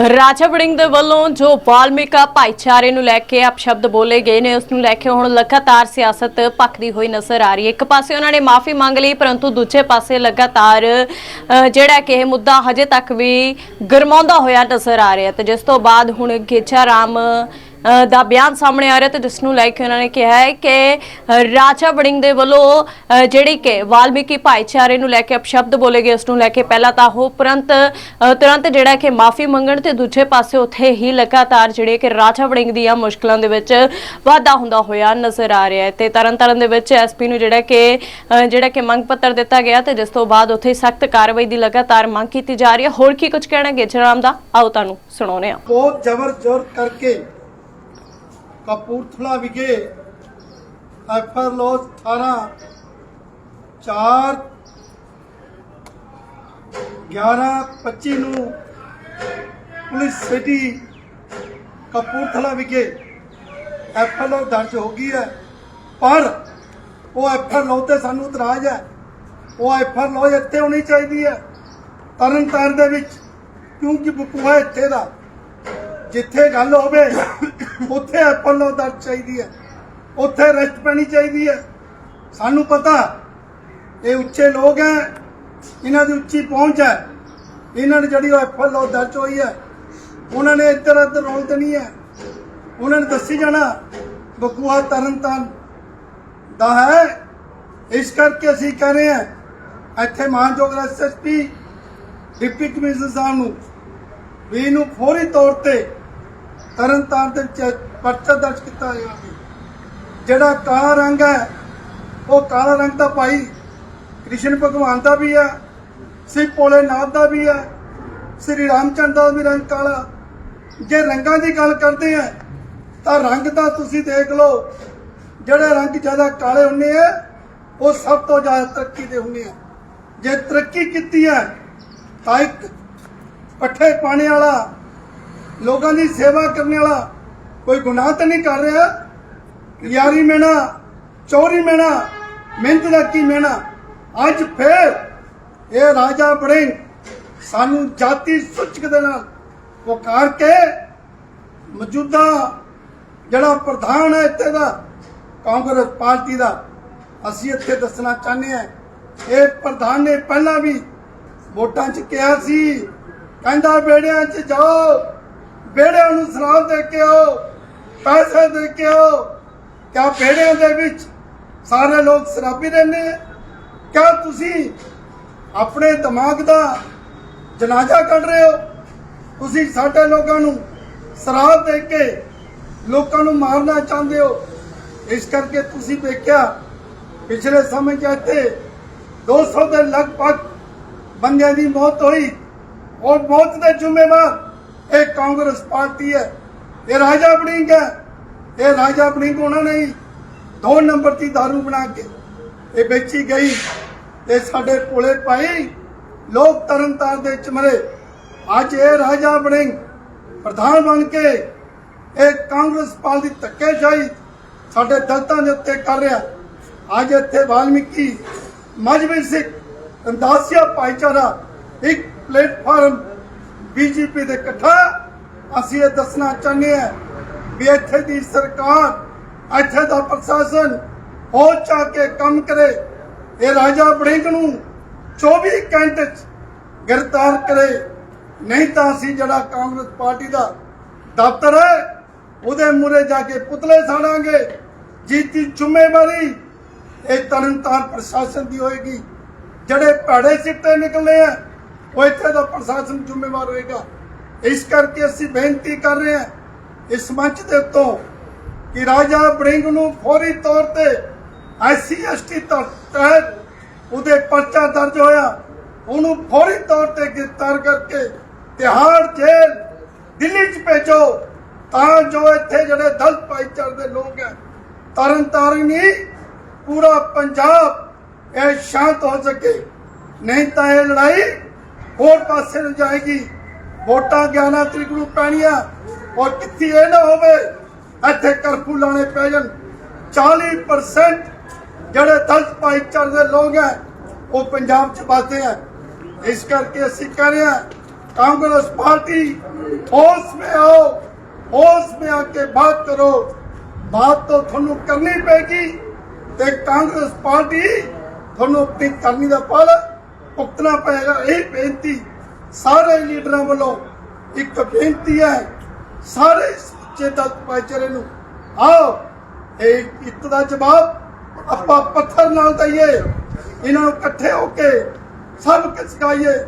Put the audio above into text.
ਰਾਜਾ ਵੜਿੰਗ ਦੇ ਵੱਲੋਂ ਜੋ ਵਾਲਮੀਕਾ ਭਾਈਚਾਰੇ ਨੂੰ ਲੈ ਕੇ ਅਪਸ਼ਬਦ ਬੋਲੇ ਗਏ ਨੇ ਉਸ ਨੂੰ ਲੈ ਕੇ ਹੁਣ ਲਗਾਤਾਰ ਸਿਆਸਤ ਭਖਦੀ ਹੋਈ ਨਜ਼ਰ ਆ ਰਹੀ ਹੈ। ਇੱਕ ਪਾਸੇ ਉਹਨਾਂ ਨੇ ਮਾਫੀ ਮੰਗ ਲਈ, ਪਰੰਤੂ ਦੂਜੇ ਪਾਸੇ ਲਗਾਤਾਰ ਜਿਹੜਾ ਕਿ ਇਹ ਮੁੱਦਾ ਹਜੇ ਤੱਕ ਵੀ ਗਰਮਾਉਂਦਾ ਹੋਇਆ ਨਜ਼ਰ ਆ ਰਿਹਾ ਤੇ ਜਿਸ ਤੋਂ ਬਾਅਦ ਹੁਣ ਗੇਚਾ ਰਾਮ ਦਾ ਬਿਆਨ ਸਾਹਮਣੇ ਆ ਰਿਹਾ ਤੇ ਜਿਸ ਨੂੰ ਲੈ ਕੇ ਉਹਨਾਂ ਨੇ ਕਿਹਾ ਹੈ ਕਿ ਰਾਜਾ ਵੜਿੰਗ ਦੇ ਵੱਲੋਂ ਜਿਹੜੀ ਕਿ ਵਾਲਮੀਕੀ ਭਾਈਚਾਰੇ ਨੂੰ ਲੈ ਕੇ ਅਪਸ਼ਬਦ ਬੋਲੇ ਗਏ, ਉਸ ਨੂੰ ਲੈ ਕੇ ਪਹਿਲਾਂ ਤਾਂ ਉਹ ਤੁਰੰਤ ਤੁਰੰਤ ਜਿਹੜਾ ਕਿ ਮਾਫੀ ਮੰਗਣ ਤੇ ਦੂਜੇ ਪਾਸੇ ਉੱਥੇ ਹੀ ਲਗਾਤਾਰ ਜਿਹੜੇ ਕਿ ਰਾਜਾ ਵੜਿੰਗ ਦੀਆਂ ਮੁਸ਼ਕਲਾਂ ਦੇ ਵਿੱਚ ਵਾਧਾ ਹੁੰਦਾ ਹੋਇਆ ਨਜ਼ਰ ਆ ਰਿਹਾ ਹੈ ਤੇ ਤਰਨਤਾਰਨ ਦੇ ਵਿੱਚ ਐਸਪੀ ਨੂੰ ਜਿਹੜਾ ਕਿ ਜਿਹੜਾ ਕਿ ਮੰਗ ਪੱਤਰ ਦਿੱਤਾ ਗਿਆ ਤੇ ਜਿਸ ਤੋਂ ਬਾਅਦ ਉੱਥੇ ਸਖਤ ਕਾਰਵਾਈ ਦੀ ਲਗਾਤਾਰ ਮੰਗ ਕੀਤੀ ਜਾ ਰਹੀ ਹੈ। ਹੋਰ ਕੀ ਕੁਝ ਕਹਿਣਾ ਗੇਜਰਾਮ ਦਾ ਆਓ ਤੁਹਾਨੂੰ ਸੁਣਾਉਂਦੇ ਹਾਂ। ਬਹੁਤ ਜ਼ਬਰ ਜ਼ੋਰ ਕਰਕੇ ਕਪੂਰਥਲਾ ਵਿਖੇ ਐਫਆਰ ਲੋਸ 18 4 11 25 ਨੂੰ ਪੁਲਿਸ ਸਿਟੀ ਕਪੂਰਥਲਾ ਵਿਖੇ ਐਫਆਰ ਲੋ ਦਰਜ ਹੋ ਗਈ ਹੈ। ਪਰ ਉਹ ਐਫਆਰ ਲੋ ਤੇ ਸਾਨੂੰ ਇਤਰਾਜ਼ ਹੈ। ਉਹ ਐਫਆਰ ਲੋ ਇੱਥੇ ਹੋਣੀ ਚਾਹੀਦੀ ਹੈ। ਤਰਨ ਤਾਰਨ ਦੇ ਵਿੱਚ, ਕਿਉਂਕਿ ਬਕੂਆ ਇੱਥੇ ਦਾ। ਜਿੱਥੇ ਗੱਲ ਹੋਵੇ ਉੱਥੇ ਐਪਲ ਲੋ ਚਾਹੀਦੀ ਹੈ। ਉੱਥੇ ਰੈਸਟ ਪੈਣੀ ਚਾਹੀਦੀ ਹੈ। ਸਾਨੂੰ ਪਤਾ, ਇਹ ਉੱਚੇ ਲੋਕ ਹੈ, ਇਹਨਾਂ ਦੀ ਉੱਚੀ ਪਹੁੰਚ ਹੈ। ਇਹਨਾਂ ਨੇ ਜਿਹੜੀ ਐਪਲ ਲੋ ਦਰਜ ਹੋਈ ਹੈ, ਉਹਨਾਂ ਨੇ ਇੱਧਰ ਉੱਧਰ ਰੋਲ ਤੇ ਨਹੀਂ ਹੈ। ਉਹਨਾਂ ਨੇ ਦੱਸੀ ਜਾਣਾ, ਬਕੂਆ ਤਰਨਤਾਰਨ ਦਾ ਹੈ। ਇਸ ਕਰਕੇ ਅਸੀਂ ਕਹਿ ਰਹੇ ਹਾਂ, ਇੱਥੇ ਮਾਨਯੋਗ ਐਸਐਸਪੀ ਡਿਪਟੀ ਕਮਿਸ਼ਨਰ ਸਾਹਿਬ ਨੂੰ ਵੀ ਇਹਨੂੰ ਫੌਰੀ ਤੌਰ ਤੇ ਤਰਨਤਾਰਨ ਦੇ ਵਿੱਚ ਪਰਚਾ ਦਰਜ ਕੀਤਾ ਜਾਵੇ ਜਿਹੜਾ ਕਾਲਾ ਰੰਗ ਹੈ, ਉਹ ਕਾਲਾ ਰੰਗ ਦਾ ਭਾਈ ਕ੍ਰਿਸ਼ਨ ਭਗਵਾਨ ਦਾ ਵੀ ਹੈ, ਸ੍ਰੀ ਭੋਲੇਨਾਥ ਦਾ ਵੀ ਹੈ, ਸ੍ਰੀ ਰਾਮਚੰਦਰ ਦਾ ਵੀ ਰੰਗ ਕਾਲਾ। ਜੇ ਰੰਗਾਂ ਦੀ ਗੱਲ ਕਰਦੇ ਆ ਤਾਂ ਰੰਗ ਤਾਂ ਤੁਸੀਂ ਦੇਖ ਲਓ, ਜਿਹੜੇ ਰੰਗ ਜ਼ਿਆਦਾ ਕਾਲੇ ਹੁੰਦੇ ਆ, ਉਹ ਸਭ ਤੋਂ ਜ਼ਿਆਦਾ ਤਰੱਕੀ ਦੇ ਹੁੰਦੇ ਆ। ਜੇ ਤਰੱਕੀ ਕੀਤੀ ਹੈ, ਤਾਂ ਇੱਕ ਪੱਠੇ ਪਾਣੇ ਵਾਲਾ ਲੋਕਾਂ ਦੀ ਸੇਵਾ ਕਰਨ ਵਾਲਾ ਕੋਈ ਗੁਨਾਹ ਤਾਂ ਨਹੀਂ ਕਰ ਰਿਹਾ? ਯਾਰੀ ਮੈਣਾ, ਚੋਰੀ ਮੈਣਾ, ਮਿਹਨਤ ਦਾ ਕੀ ਮੈਣਾ? ਅੱਜ ਫੇਰ ਇਹ ਰਾਜਾ ਬੜੇ ਸਾਨੂੰ ਜਾਤੀ ਸੁਚਕ ਦੇ ਨਾਲ ਪੁਕਾਰ ਕੇ ਮੌਜੂਦਾ ਜਿਹੜਾ ਪ੍ਰਧਾਨ ਹੈ ਇੱਥੇ ਦਾ, ਕਾਂਗਰਸ ਪਾਰਟੀ ਦਾ, ਅਸੀਂ ਇੱਥੇ ਦੱਸਣਾ ਚਾਹੁੰਦੇ ਹਾਂ, ਇਹ ਪ੍ਰਧਾਨ ਨੇ ਪਹਿਲਾਂ ਵੀ ਵੋਟਾਂ 'ਚ ਕਿਹਾ ਸੀ, ਕਹਿੰਦਾ ਬੇੜਿਆਂ 'ਚ ਜਾਓ। ਵਿਹੜਿਆਂ ਨੂੰ ਸ਼ਰਾਬ ਦੇ ਕੇ ਆਓ, ਪੈਸੇ ਦੇ ਕੇ ਆਓ। ਕਿਆ ਵਿਹੜਿਆਂ ਦੇ ਵਿੱਚ ਸਾਰੇ ਲੋਕ ਸ਼ਰਾਬੀ ਰਹਿੰਦੇ ਆ? ਕਿਆ ਤੁਸੀਂ ਆਪਣੇ ਦਿਮਾਗ ਦਾ ਜਨਾਜ਼ਾ ਕੱਢ ਰਹੇ ਹੋ? ਤੁਸੀਂ ਸਾਡੇ ਲੋਕਾਂ ਨੂੰ ਸ਼ਰਾਬ ਦੇ ਕੇ ਲੋਕਾਂ ਨੂੰ ਮਾਰਨਾ ਚਾਹੁੰਦੇ ਹੋ? ਇਸ ਕਰਕੇ ਤੁਸੀਂ ਵੇਖਿਆ, ਪਿਛਲੇ ਸਮੇਂ 'ਚ ਇੱਥੇ 200 ਦੇ ਲਗਭਗ ਬੰਦਿਆਂ ਦੀ ਮੌਤ ਹੋਈ। ਔਰ ਮੌਤ ਦੇ ਜ਼ਿੰਮੇਵਾਰ ਇਹ ਕਾਂਗਰਸ ਪਾਰਟੀ ਹੈ। ਇਹ ਰਾਜਾ ਬੜਿੰਗ ਹੈ। ਇਹ ਰਾਜਾ ਬੜਿੰਗ ਉਹਨਾਂ ਨੇ ਦੋ ਨੰਬਰ ਦੀ दारू ਬਣਾ ਕੇ ਇਹ ਵੇਚੀ ਗਈ। ਤੇ ਸਾਡੇ ਕੋਲੇ ਭਾਈ ਲੋਕ ਤਰਨਤਾਰ ਦੇ ਵਿੱਚ ਅੱਜ ਇਹ ਰਾਜਾ ਬੜਿੰਗ ਪ੍ਰਧਾਨ ਬਣ ਕੇ ਇਹ ਕਾਂਗਰਸ ਪਾਰਟੀ ਦੀ ਧੱਕੇਸ਼ਾਹੀ ਸਾਡੇ ਦਲਤਾਂ ਦੇ ਉੱਤੇ ਕਰ ਰਿਹਾ। ਅੱਜ ਇੱਥੇ ਵਾਲਮੀਕੀ ਮਜਬੀ ਸਿੱਖ ਅੰਦਾਸੀਆ ਭਾਈਚਾਰਾ, ਇੱਕ ਪਲੇਟਫਾਰਮ ਬੀਜੇਪੀ ਦੇ ਇਕੱਠਾ ਅਸੀਂ ਇਹ ਦੱਸਣਾ ਚਾਹੁੰਦੇ ਹਾਂ ਵੀ ਇੱਥੇ ਦੀ ਸਰਕਾਰ, ਇੱਥੇ ਦਾ ਪ੍ਰਸ਼ਾਸਨ ਹੋ ਚਾ ਕੇ ਕੰਮ ਕਰੇ, ਇਹ ਰਾਜਾ ਬੜਿੰਗ ਨੂੰ 24 ਘੰਟੇ 'ਚ ਗ੍ਰਿਫਤਾਰ ਕਰੇ। ਨਹੀਂ ਤਾਂ ਅਸੀਂ ਜਿਹੜਾ ਕਾਂਗਰਸ ਪਾਰਟੀ ਦਾ ਦਫ਼ਤਰ ਹੈ, ਉਹਦੇ ਮੂਰੇ ਜਾ ਕੇ ਪੁਤਲੇ ਸਾੜਾਂਗੇ। ਜੀਤੀ ਜ਼ਿੰਮੇਵਾਰੀ, ਇਹ ਤਰਨਤਾਰ ਪ੍ਰਸ਼ਾਸਨ ਦੀ ਹੋਏਗੀ। ਜਿਹੜੇ ਭੜੇ ਸਿੱਟੇ ਨਿਕਲੇ ਆ ਉਹ ਇੱਥੇ ਦਾ ਪ੍ਰਸ਼ਾਸਨ ਜ਼ਿੰਮੇਵਾਰ ਹੋਏਗਾ। ਇਸ ਕਰਕੇ ਅਸੀਂ ਬੇਨਤੀ ਕਰ ਰਹੇ ਹਾਂ, ਇਸ ਮੰਚ ਦੇ ਉੱਤੋਂ ਕਿ ਰਾਜਾ ਬੜਿੰਗ ਨੂੰ ਫੌਰੀ ਤੌਰ ਤੇ ਐਸਸੀ ਐਸਟੀ ਤਹਿਤ ਉਹਦੇ ਪਰਚਾ ਦਰਜ ਹੋਇਆ। ਉਹਨੂੰ ਫੌਰੀ ਤੌਰ ਤੇ ਗ੍ਰਿਫਤਾਰ ਕਰਕੇ ਤਿਹਾੜ ਜੇਲ੍ਹ ਦਿੱਲੀ 'ਚ ਭੇਜੋ। ਤਾਂ ਜੋ ਇੱਥੇ ਜਿਹੜੇ ਦਲਤ ਭਾਈਚਾਰੇ ਦੇ ਲੋਕ ਹੈ ਤਰਨ ਤਾਰਨ ਹੀ ਪੂਰਾ ਪੰਜਾਬ ਇਹ ਸ਼ਾਂਤ ਹੋ ਸਕੇ। ਨਹੀਂ ਤਾਂ ਇਹ ਲੜਾਈ ਹੋਰ ਪਾਸੇ ਨੂੰ ਜਾਏਗੀ। ਵੋਟਾਂ ਗਿਆਨਾ ਤਰੀਕ ਨੂੰ ਪੈਣੀਆਂ। ਔਰ ਕਿੱਥੇ ਇਹ ਨਾ ਹੋਵੇ, ਇੱਥੇ ਕਰਫੂ ਲਾਣੇ ਪੈ ਜਾਣ। 40% ਜਿਹੜੇ ਦਲਤ ਭਾਈਚਾਰੇ ਦੇ ਲੋਕ ਹੈ, ਉਹ ਪੰਜਾਬ ਚ ਵਸਦੇ ਆ ਇਸ ਕਰਕੇ ਅਸੀਂ ਕਹਿ ਰਹੇ ਹਾਂ, ਕਾਂਗਰਸ ਪਾਰਟੀ, ਹੋਸ਼ ਮੇ ਆਓ, ਹੋਸ਼ ਮੇ ਆ ਕੇ ਬਾਤ ਕਰੋ। ਬਾਤ ਤਾਂ ਤੁਹਾਨੂੰ ਕਰਨੀ ਪੈਗੀ ਤੇ ਕਾਂਗਰਸ ਪਾਰਟੀ ਤੁਹਾਨੂੰ ਆਪਣੀ ਕਰਨੀ ਦਾ ਪਾਲਾ ਭੁਗਤਣਾ ਪਏਗਾ। ਇਹ ਬੇਨਤੀ ਸਾਰੇ ਲੀਡਰਾਂ ਵੱਲੋਂ ਇੱਕ ਬੇਨਤੀ ਹੈ, ਸਾਰੇ ਸੱਚੇ ਦਲ ਭਾਈਚਾਰੇ ਨੂੰ। ਆਓ, ਇਹ ਇੱਕ ਦਾ ਜਵਾਬ ਆਪਾਂ ਪੱਥਰ ਨਾਲ ਦਈਏ। ਇਹਨਾਂ ਨੂੰ ਇਕੱਠੇ ਹੋ ਕੇ ਸਭ ਕੁਝ ਸਿਖਾਈਏ।